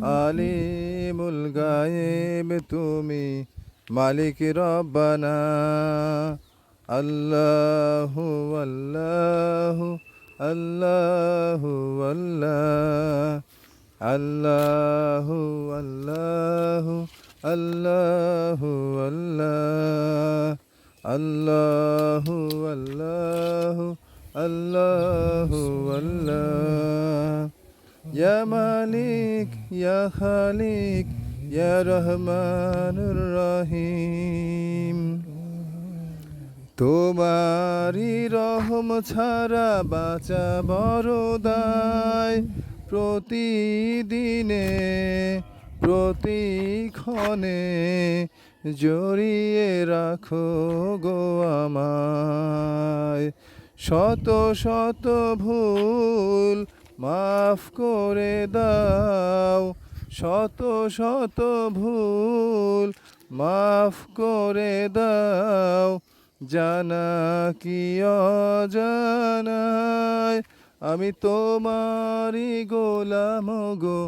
আলিমুল গায়েব তুমি মালিক রব্বানা আল্লাহু আল্লাহু আল্লাহু আল্লাহ আল্লাহু আল্লাহু আল্লাহু আল্লাহ আল্লাহু আল্লাহু আল্লাহু আল্লাহ ইয়া মালিক ইয়া খালিক ইয়া রহমানুর রহিম তোমারি রহম ছাড়া বাঁচা বড় প্রতিদিনে, প্রতিক্ষণে জড়িয়ে রাখো গো আমায়। শত শত ভুল মাফ করে দাও শত শত ভুল, মাফ করে দাও জানা কি অজানায়। আমি তোমারই গোলাম গো,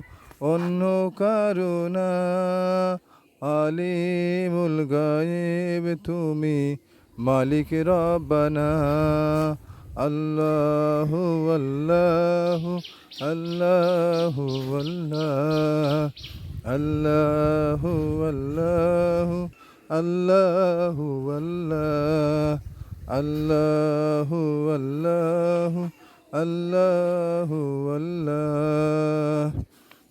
অন্য কারণা আলিমুল গায়েব তুমি মালিক রব্বানা। আল্লাহু আল্লাহু আল্লাহু আল্লাহ আল্লাহু আল্লাহু আল্লাহু আল্লাহ আল্লাহু আল্লাহু আল্লাহু আল্লাহ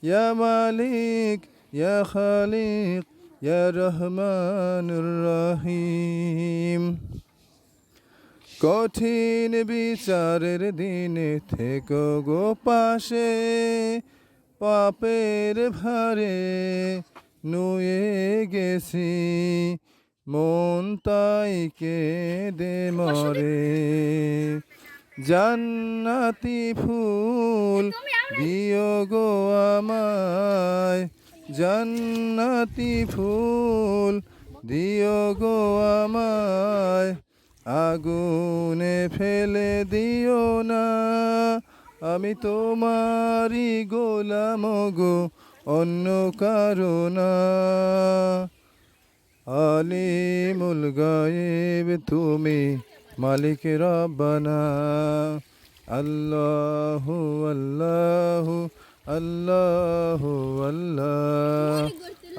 ইয়া মালিক ইয়া খালিক ইয়া রহমানুর রহিম কঠিন বিচারের দিনে থেকো গো পাশে, পাপের ভারে নুয়ে গেছি, মন তাই দে মরে। জান্নাতি ফুল দিও গো আমায়, জান্নাতি ফুল দিও গো আমায়। আগুনে ফেলে দিও না। আমি তোমারই গোলাম গো, অন্য কারণা আলিমুল গায়েব তুমি মালিক রব্বানা। আল্লাহু আল্লাহু আল্লাহু আল্লাহ।